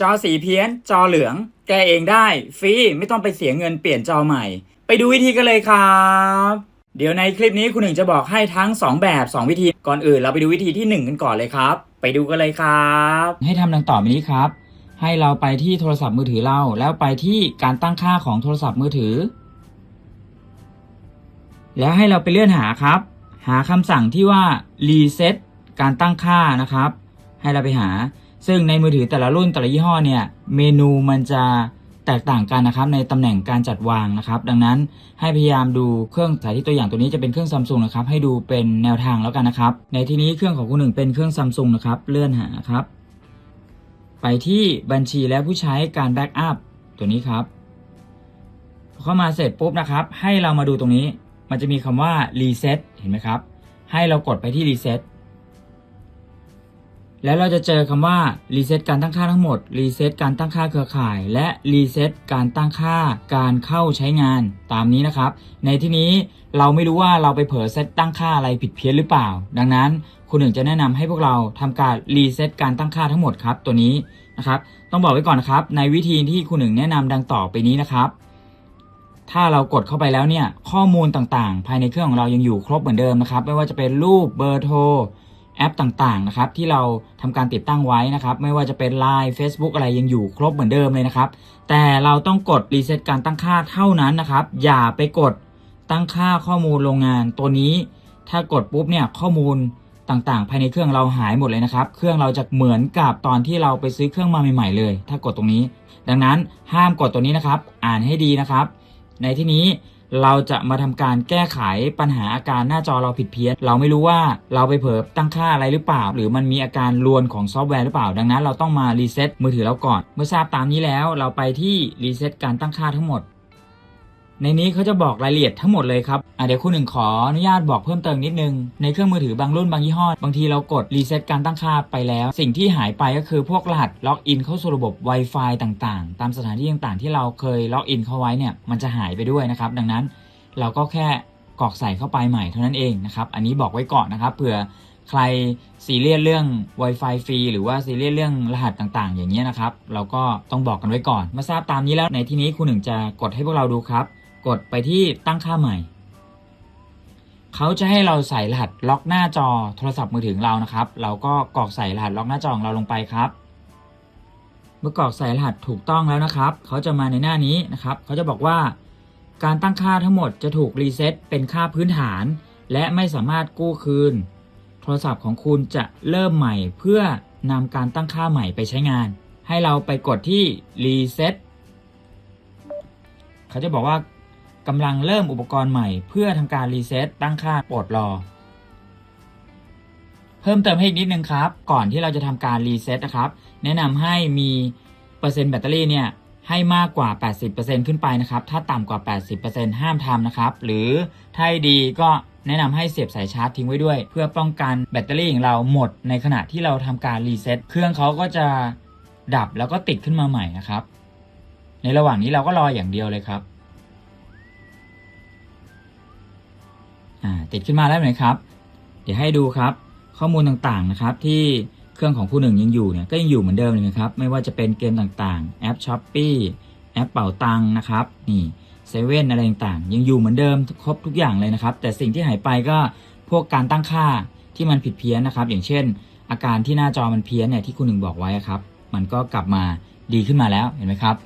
จอสีเพี้ยน จอเหลือง แก้เองได้ฟรีไม่ต้องไปเสียเงินเปลี่ยนจอใหม่ ไปดูวิธีกันเลยครับ เดี๋ยวในคลิปนี้คุณหนึ่งจะบอกให้ทั้ง 2 แบบ 2 วิธีก่อนอื่นเราไปดูวิธีที่ 1 กันก่อนเลยครับ ไปดูกันเลยครับ ให้ทำดังต่อไปนี้ครับ ให้เราไปที่โทรศัพท์มือถือเราแล้วไปที่การตั้งค่าของโทรศัพท์มือถือ แล้วให้เราไปเลื่อนหาครับ หาคำสั่งที่ว่า reset การตั้งค่านะครับ ให้เราไปหา ซึ่งในมือถือแต่ละรุ่นแต่ละยี่ห้อเนี่ยเมนูมันจะแตกต่างกันนะครับในตำแหน่งการจัดวางนะครับ ดังนั้นให้พยายามดูเครื่องสาธิตตัวอย่างตัวนี้จะเป็นเครื่องซัมซุงนะครับให้ดูเป็นแนวทางแล้วกันนะครับ ในที่นี้เครื่องของคุณหนึ่งเป็นเครื่องซัมซุงนะครับเลื่อนหาครับ ไปที่บัญชีและผู้ใช้การแบ็กอัพตัวนี้ครับพอเข้ามาเสร็จปุ๊บนะครับ ให้เรามาดูตรงนี้ มันจะมีคำว่า reset เห็นไหมครับ ให้เรากดไปที่ reset แล้วเราจะเจอคำว่า reset การตั้งค่าทั้งหมด reset การตั้งค่าเครือข่าย และ reset การตั้งค่าการเข้าใช้งานตามนี้นะครับ ในที่นี้เราไม่รู้ว่าเราไปเผลอเซตตั้งค่าอะไรผิดเพี้ยนหรือเปล่า ดังนั้นคุณหนึ่งจะแนะนำให้พวกเราทำการ reset การตั้งค่าทั้งหมดครับ ตัวนี้นะครับ ต้องบอกไว้ก่อนนะครับ ในวิธีที่คุณหนึ่งแนะนำดังต่อไปนี้นะครับ ถ้าเรากดเข้าไปแล้วเนี่ยข้อมูลต่างๆ ภายในเครื่องของเรายังอยู่ครบเหมือนเดิมนะครับ ไม่ว่าจะเป็นรูปเบอร์โทร แอปต่างๆนะครับที่เราทำการติดตั้งไว้นะครับ ไม่ว่าจะเป็น Line Facebook อะไรยังอยู่ครบเหมือนเดิมเลยนะครับ แต่เราต้องกดรีเซ็ตการตั้งค่าเท่านั้นนะครับ อย่าไปกดตั้งค่าข้อมูลโรงงานตัวนี้ ถ้ากดปุ๊บเนี่ยข้อมูลต่างๆ ภายในเครื่องเราหายหมดเลยนะครับ เครื่องเราจะเหมือนกับตอนที่เราไปซื้อเครื่องมาใหม่ ๆ เลย ถ้ากดตรงนี้ ดังนั้นห้ามกดตัวนี้นะครับ อ่านให้ดีนะครับ ในที่นี้ เราจะมาทำการแก้ไขปัญหาอาการหน้าจอเราผิดเพี้ยน เราไม่รู้ว่าเราไปเผลอตั้งค่าอะไรหรือเปล่า หรือมันมีอาการลวนของซอฟต์แวร์หรือเปล่า ดังนั้นเราต้องมารีเซ็ตมือถือเราก่อน เมื่อทราบตามนี้แล้ว เราไปที่รีเซ็ตการตั้งค่าทั้งหมด ในนี้เขาจะบอกรายละเอียดทั้งหมดเลยครับอะเดี๋ยวคุณหนึ่งขออนุญาตบอกเพิ่มเติมนิดนึง ในเครื่องมือถือบางรุ่นบางยี่ห้อ บางทีเรากดรีเซ็ตการตั้งค่าไปแล้ว สิ่งที่หายไปก็คือพวกรหัสล็อกอินเข้าสู่ระบบ Wi-Fi ต่างๆ ตามสถานที่ต่างๆ ที่เราเคยล็อกอินเข้าไว้เนี่ยมันจะหายไปด้วยนะครับ ดังนั้นเราก็แค่กรอกใส่เข้าไปใหม่เท่านั้นเองนะครับ อันนี้บอกไว้ก่อนนะครับเผื่อใครซีเรียสเรื่อง Wi-Fi ฟรีหรือว่าซีเรียสเรื่องรหัสต่างๆ อย่างนี้ยนะครับ เราก็ต้องบอกกันไว้ก่อนมื่อทราบตามนี้แล้วในที่นี้คุณหนึ่งจะกดให้พวกเราดูครับ กดไปที่ตั้งค่าใหม่ เขาจะให้เราใส่รหัสล็อกหน้าจอโทรศัพท์มือถือเรานะครับ เราก็กรอกใส่รหัสล็อกหน้าจอของเราลงไปครับ เมื่อกรอกใส่รหัสถูกต้องแล้วนะครับ เขาจะมาในหน้านี้นะครับ เขาจะบอกว่า การตั้งค่าทั้งหมดจะถูกรีเซ็ตเป็นค่าพื้นฐาน และไม่สามารถกู้คืน โทรศัพท์ของคุณจะเริ่มใหม่เพื่อนำการตั้งค่าใหม่ไปใช้งาน ให้เราไปกดที่รีเซ็ตเขาจะบอกว่า กำลังเริ่มอุปกรณ์ใหม่เพื่อทำการรีเซ็ตตั้งค่าโปรดรอ เพิ่มเติมให้อีกนิดนึงครับ ก่อนที่เราจะทำการรีเซ็ตนะครับ แนะนำให้มีเปอร์เซ็นต์แบตเตอรี่เนี่ยให้มากกว่า 80%ขึ้นไปนะครับ ถ้าต่ำกว่า 80%ห้ามทำนะครับ หรือถ้าดีก็แนะนำให้เสียบสายชาร์จทิ้งไว้ด้วย เพื่อป้องกันแบตเตอรี่ของเราหมดในขณะที่เราทำการรีเซ็ตเครื่องเขาก็จะดับแล้วก็ติดขึ้นมาใหม่นะครับ ในระหว่างนี้เราก็รออย่างเดียวเลยครับ ติดขึ้นมาแล้วไหมครับ เดี๋ยวให้ดูครับ ข้อมูลต่างๆนะครับ ที่เครื่องของผู้หนึ่งยังอยู่เนี่ยก็ยังอยู่เหมือนเดิมเลยนะครับ ไม่ว่าจะเป็นเกมต่างๆ แอปช้อปปี้แอปเป่าตังนะครับ นี่เซเว่นอะไรต่างๆ ยังอยู่เหมือนเดิมครบทุกอย่างเลยนะครับ แต่สิ่งที่หายไปก็พวกการตั้งค่าที่มันผิดเพี้ยนนะครับ อย่างเช่น อาการที่หน้าจอมันเพี้ยนเนี่ยที่คุณหนึ่งบอกไว้ครับ มันก็กลับมาดีขึ้นมาแล้วเห็นไหมครับ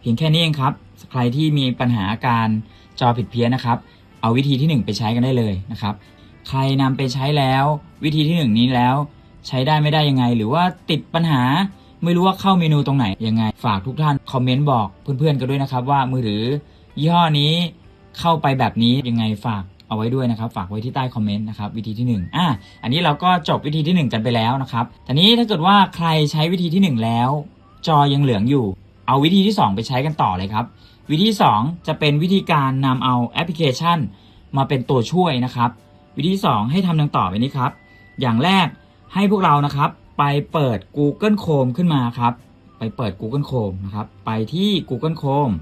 เพียงแค่นี้เองครับ ใครที่มีปัญหาอาการจอผิดเพี้ยนนะครับ เอาวิธีที่ 1 ไปใช้กันได้เลยนะครับ ใครนำไปใช้แล้ววิธีที่ 1 นี้แล้ว ใช้ได้ไม่ได้ยังไง หรือว่าติดปัญหาไม่รู้ว่าเข้าเมนูตรงไหนยังไง ฝากทุกท่านคอมเมนต์บอกเพื่อนๆกันด้วยนะครับ ว่ามือถือยี่ห้อนี้เข้าไปแบบนี้ยังไงฝากเอาไว้ด้วยนะครับ ฝากไว้ที่ใต้คอมเมนต์นะครับวิธีที่1อะอันนี้เราก็จบวิธีที่ 1 กันไปแล้วนะครับทีนี้ถ้าเกิดว่าใครใช้วิธีที่ 1 แล้ว จอยังเหลืองอยู่ เอาวิธีที่ 2 ไปใช้กันต่อเลยครับ วิธี 2 จะเป็นวิธีการนำเอาแอปพลิเคชัน มาเป็นตัวช่วยนะครับ วิธี 2 ให้ทำดังต่อไปนี้ครับ อย่างแรกให้พวกเรานะครับ ไปเปิด Google Chrome ขึ้นมาครับ ไปเปิด Google Chrome นะครับ ไปที่ Google Chrome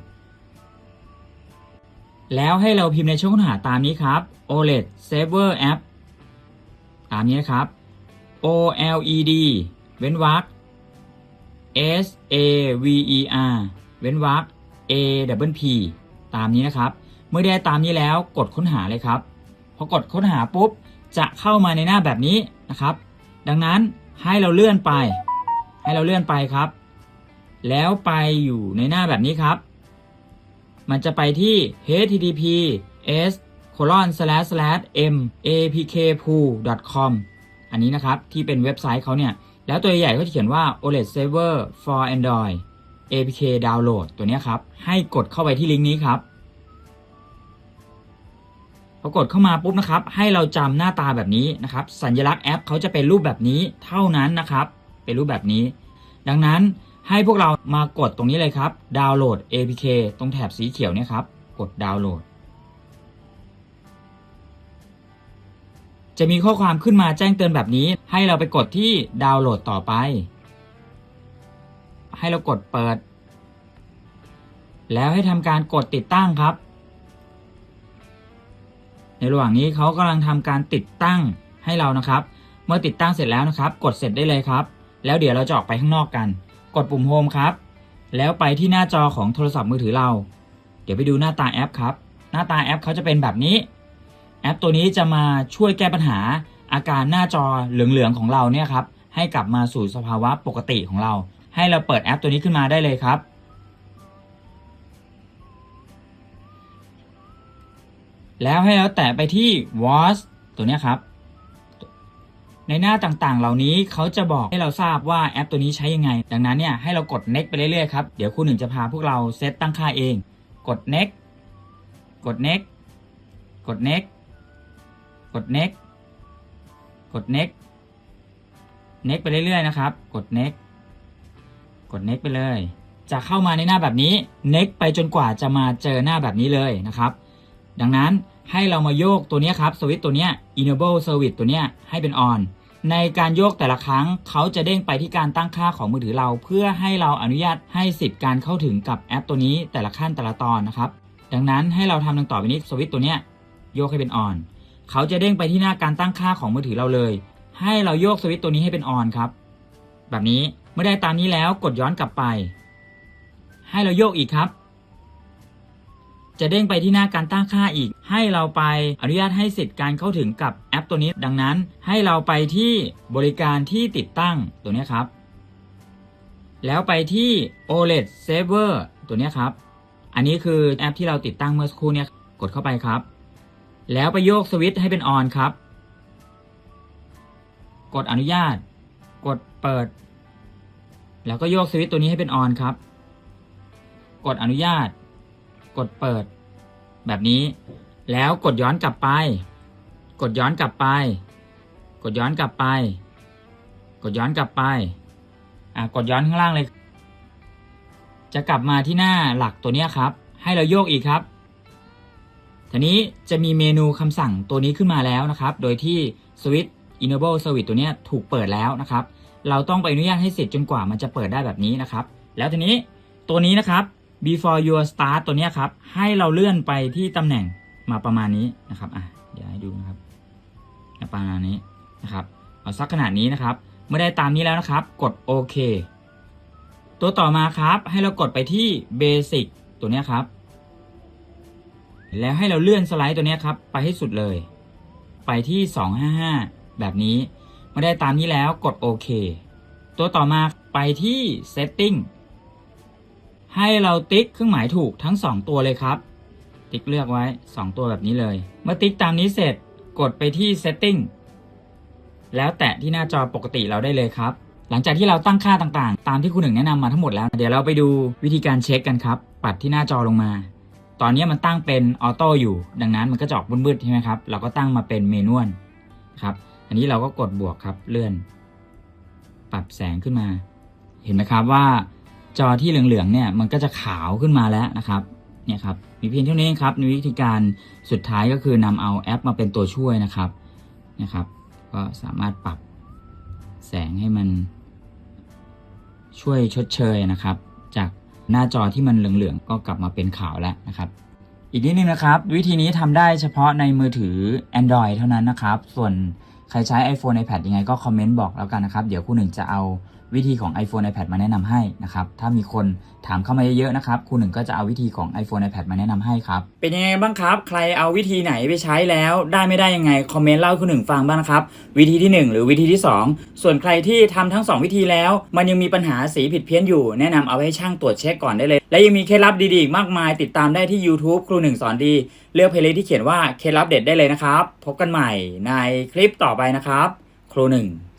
แล้วให้เราพิมพ์ในช่องค้นหาตามนี้ครับ OLED Saver App ตามนี้นะครับ OLED เว้นวรรค S A V E R เว้นวรรค A W P ตามนี้นะครับ เมื่อได้ตามนี้แล้วกดค้นหาเลยครับ พอกดค้นหาปุ๊บจะเข้ามาในหน้าแบบนี้นะครับ ดังนั้นให้เราเลื่อนไป ให้เราเลื่อนไปครับ แล้วไปอยู่ในหน้าแบบนี้ครับ มันจะไปที่ http s colon slash slash m apkpool com อันนี้นะครับ ที่เป็นเว็บไซต์เขาเนี่ย แล้วตัวใหญ่ๆเขาจะเขียนว่า OLED Saver for Android APK Download ตัวนี้ครับ ให้กดเข้าไปที่ลิงก์นี้ครับพอกดเข้ามาปุ๊บนะครับ ให้เราจำหน้าตาแบบนี้นะครับ สัญลักษณ์แอปเขาจะเป็นรูปแบบนี้เท่านั้นนะครับ เป็นรูปแบบนี้ ดังนั้นให้พวกเรามากดตรงนี้เลยครับ ดาวน์โหลด APK ตรงแถบสีเขียวเนี่ยครับ กดดาวน์โหลด จะมีข้อความขึ้นมาแจ้งเตือนแบบนี้ ให้เราไปกดที่ดาวน์โหลดต่อไป ให้เรากดเปิด แล้วให้ทำการกดติดตั้งครับ ในระหว่างนี้เขากำลังทำการติดตั้งให้เรานะครับ เมื่อติดตั้งเสร็จแล้วนะครับ กดเสร็จได้เลยครับ แล้วเดี๋ยวเราจะออกไปข้างนอกกัน กดปุ่มโฮมครับ แล้วไปที่หน้าจอของโทรศัพท์มือถือเรา เดี๋ยวไปดูหน้าตาแอปครับ หน้าตาแอปเขาจะเป็นแบบนี้ แอปตัวนี้จะมาช่วยแก้ปัญหาอาการหน้าจอเหลืองๆของเราเนี่ยครับให้กลับมาสู่สภาวะปกติของเรา ให้เราเปิดแอปตัวนี้ขึ้นมาได้เลยครับ แล้วให้เราแตะไปที่ watch ตัวนี้ครับ ในหน้าต่างๆ เหล่านี้เขาจะบอกให้เราทราบว่าแอปตัวนี้ใช้ยังไง ดังนั้นเนี่ยให้เรากด next ไปเรื่อยๆครับ เดี๋ยวครูหนึ่งจะพาพวกเราเซตตั้งค่าเอง กด next กด next กด next กด next กด next next ไปเรื่อยๆนะครับ กด next ก ด next ไปเลย จะเข้ามาในหน้าแบบนี้ next ไปจนกว่าจะมาเจอหน้าแบบนี้เลยนะครับ ดังนั้นให้เรามาโยกตัวนี้ครับสวิตตัวนี้ enable service ตัวนี้ให้เป็น on ในการโยกแต่ละครั้งเขาจะเด้งไปที่การตั้งค่าของมือถือเรา เพื่อให้เราอนุญาตให้สิทธิ์การเข้าถึงกับแอปตัวนี้แต่ละขั้นแต่ละตอนนะครับ ดังนั้นให้เราทำดังต่อไปนี้สวิตตัวนี้โยกให้เป็น on เขาจะเด้งไปที่หน้าการตั้งค่าของมือถือเราเลย ให้เราโยกสวิตตัวนี้ให้เป็น on ครับ แบบนี้เมื่อได้ตามนี้แล้วกดย้อนกลับไป ให้เราโยกอีกครับ จะเด้งไปที่หน้าการตั้งค่าอีก ให้เราไปอนุญาตให้สิทธิ์การเข้าถึงกับแอปตัวนี้ ดังนั้นให้เราไปที่บริการที่ติดตั้งตัวนี้ครับ แล้วไปที่ OLED Saver ตัวนี้ครับ อันนี้คือแอปที่เราติดตั้งเมื่อสักครู่เนี่ยกดเข้าไปครับ แล้วไปโยกสวิตช์ให้เป็น on ครับ กดอนุญาต กด เปิด แล้วก็โยกสวิตช์ตัวนี้ให้เป็น on ครับ กดอนุญาต กดเปิด แบบนี้ แล้วกดย้อนกลับไป กดย้อนกลับไป กดย้อนกลับไป กดย้อนกลับไป อะกดย้อนข้างล่างเลย จะกลับมาที่หน้าหลักตัวนี้ครับ ให้เราโยกอีกครับทีนี้จะมีเมนูคำสั่งตัวนี้ขึ้นมาแล้วนะครับ โดยที่ Switch Enable Service ตัวนี้ถูกเปิดแล้วนะครับ เราต้องไปอนุญาตให้เสร็จจนกว่ามันจะเปิดได้แบบนี้นะครับ แล้วทีนี้ตัวนี้นะครับ before your start ตัวนี้ครับ ให้เราเลื่อนไปที่ตำแหน่งมาประมาณนี้นะครับอะเดี๋ยวให้ดูนะครับประมาณนี้นะครับเอาสักขนาดนี้นะครับเมื่อได้ตามนี้แล้วนะครับ กดโอเคตัวต่อมาครับ ให้เรากดไปที่ basic ตัวนี้ครับ แล้วให้เราเลื่อนสไลด์ตัวนี้ครับ ไปให้สุดเลย ไปที่ 255 แบบนี้เมื่อได้ตามนี้แล้วกดโอเค ตัวต่อมาไปที่ setting ให้เราติ๊กเครื่องหมายถูกทั้ง 2 ตัวเลยครับ ติ๊กเลือกไว้ 2 ตัวแบบนี้เลย เมื่อติ๊กตามนี้เสร็จกดไปที่ setting แล้วแตะที่หน้าจอปกติเราได้เลยครับ หลังจากที่เราตั้งค่าต่างๆ ตามที่คุณหนึ่งแนะนำมาทั้งหมดแล้ว เดี๋ยวเราไปดูวิธีการเช็คกันครับ ปัดที่หน้าจอลงมา ตอนนี้มันตั้งเป็นออโต้อยู่ ดังนั้นมันก็จะออกบืดๆใช่ไหมครับ เราก็ตั้งมาเป็นเมนวลครับ นนี้เราก็กดบวกครับเลื่อน ปรับแสงขึ้นมา เห็นไหมครับว่าจอที่เหลืองๆเนี่ยมันก็จะขาวขึ้นมาแล้วนะครับเนี่ยครับมีเพียงเท่านี้ครับในวิธีการสุดท้ายก็คือนำเอาแอปมาเป็นตัวช่วยนะครับนะครับก็สามารถปรับแสงให้มัน ช่วยชดเชยนะครับ จากหน้าจอที่มันเหลืองๆก็กลับมาเป็นขาวแล้วนะครับ อีกนิดนึงนะครับ วิธีนี้ทำได้เฉพาะในมือถือ Android เท่านั้นนะครับ ส่วนใครใช้ iPhone iPad ยังไงก็คอมเมนต์บอกแล้วกันนะครับ เดี๋ยวคู่หนึ่งจะเอา วิธีของ iPhone iPad มาแนะนำให้นะครับถ้ามีคนถามเข้ามาเยอะๆนะครับครูหนึ่งก็จะเอาวิธีของ iPhone iPad มาแนะนำให้ครับเป็นยังไงบ้างครับ ใครเอาวิธีไหนไปใช้แล้ว ได้ไม่ได้ยังไงคอมเมนต์เล่าครูหนึ่งฟังบ้างนะครับวิธีที่ 1 หรือวิธีที่ 2 ส่วนใครที่ทำทั้ง 2 วิธีแล้ว มันยังมีปัญหาสีผิดเพี้ยนอยู่ แนะนำเอาไว้ให้ช่างตรวจเช็คก่อนได้เลย และยังมีเคล็ดลับดีๆอีกมากมาย ติดตามได้ที่ YouTube ครูหนึ่งสอนดี เลือกเพลย์ลิสต์ที่เขียนว่าเคล็ดลับเด็ดได้เลยนะครับพบกันใหม่ในคลิปต่อไปนะครับ ครูหนึ่ง